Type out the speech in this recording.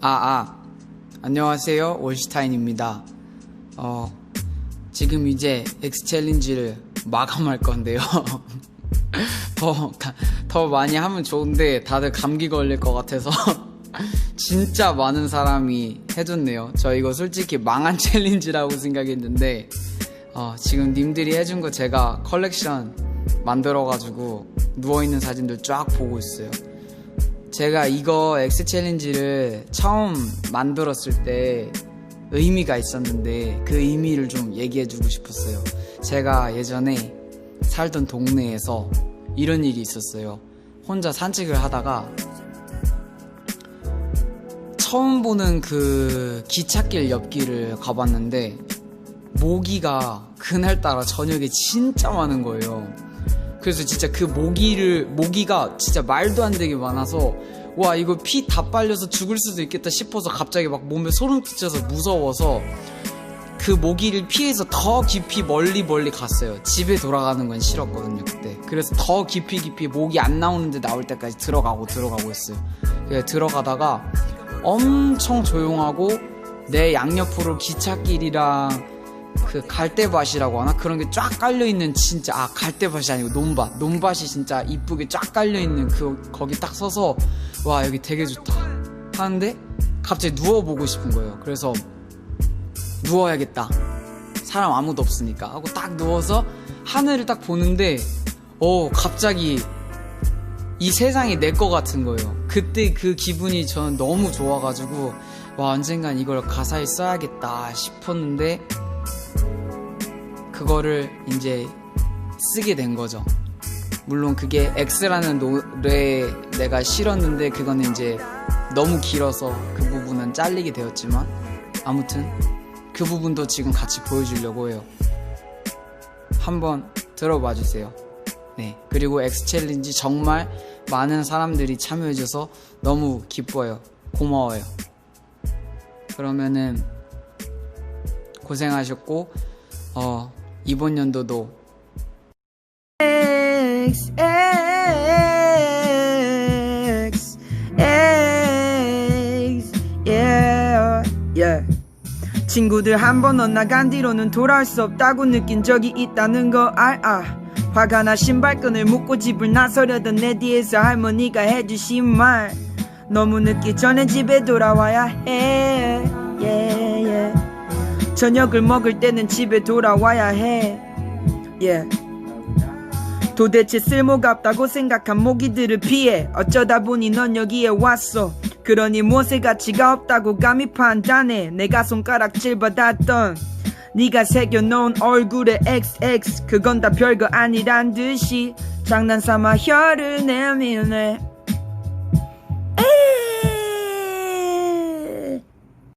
아, 아. 안녕하세요. 올슈타인입니다. 어, 지금 이제 엑스 챌린지를 마감할 건데요. 더, 가- 더 많이 하면 좋은데 다들 감기 걸릴 것 같아서 진짜 많은 사람이 해줬네요. 저 이거 솔직히 망한 챌린지라고 생각했는데 어, 지금 님들이 해준 거 제가 컬렉션 만들어가지고 누워있는 사진들 쫙 보고 있어요. 제가 이거 엑스 챌린지를 처음 만들었을 때 의미가 있었는데 그 의미를 좀 얘기해주고 싶었어요. 제가 예전에 살던 동네에서 이런 일이 있었어요. 혼자 산책을 하다가 처음 보는 그 기찻길 옆길을 가봤는데 모기가 그날따라 저녁에 진짜 많은 거예요. 그래서 진짜 그 모기를 모기가 진짜 말도 안 되게 많아서 와 이거 피 다 빨려서 죽을 수도 있겠다 싶어서 갑자기 막 몸에 소름 끼쳐서 무서워서 그 모기를 피해서 더 깊이 멀리 멀리 갔어요. 집에 돌아가는 건 싫었거든요 그때. 그래서 더 깊이 깊이 모기 안 나오는데 나올 때까지 들어가고 들어가고 했어요. 그래서 들어가다가 엄청 조용하고 내 양옆으로 기찻길이랑 그 갈대밭이라고 하나 그런 게 쫙 깔려 있는 진짜 아 갈대밭이 아니고 논밭 논밭이 진짜 이쁘게 쫙 깔려 있는 그 거기 딱 서서 와 여기 되게 좋다 하는데 갑자기 누워 보고 싶은 거예요. 그래서 누워야겠다. 사람 아무도 없으니까 하고 딱 누워서 하늘을 딱 보는데 어 갑자기 이 세상이 내 거 같은 거예요. 그때 그 기분이 저는 너무 좋아가지고 와 언젠간 이걸 가사에 써야겠다 싶었는데 그거를 이제 쓰게 된 거죠. 물론 그게 X라는 노래에 내가 실었는데 그거는 이제 너무 길어서 그 부분은 잘리게 되었지만 아무튼 그 부분도 지금 같이 보여주려고 해요. 한번 들어봐 주세요. 네. 그리고 X 챌린지 정말 많은 사람들이 참여해줘서 너무 기뻐요. 고마워요. 그러면은 고생하셨고, 어, 이번 연도도. X X X yeah yeah. 친구들 한 번 엇나간 뒤로는 돌아올 수 없다고 느낀 적이 있다는 거 알아. 화가 나 신발끈을 묶고 집을 나서려던 내 뒤에서 할머니가 해주신 말. 너무 늦기 전에 집에 돌아와야 해. Yeah. 저녁을 먹을 때는 집에 돌아와야 해. yeah. 도대체 쓸모가 없다고 생각한 모기들을 피해 어쩌다 보니 넌 여기에 왔어. 그러니 무엇의 가치가 없다고 감히 판단해. 내가 손가락질 받았던 네가 새겨놓은 얼굴에 XX 그건 다 별거 아니란 듯이 장난삼아 혀를 내미네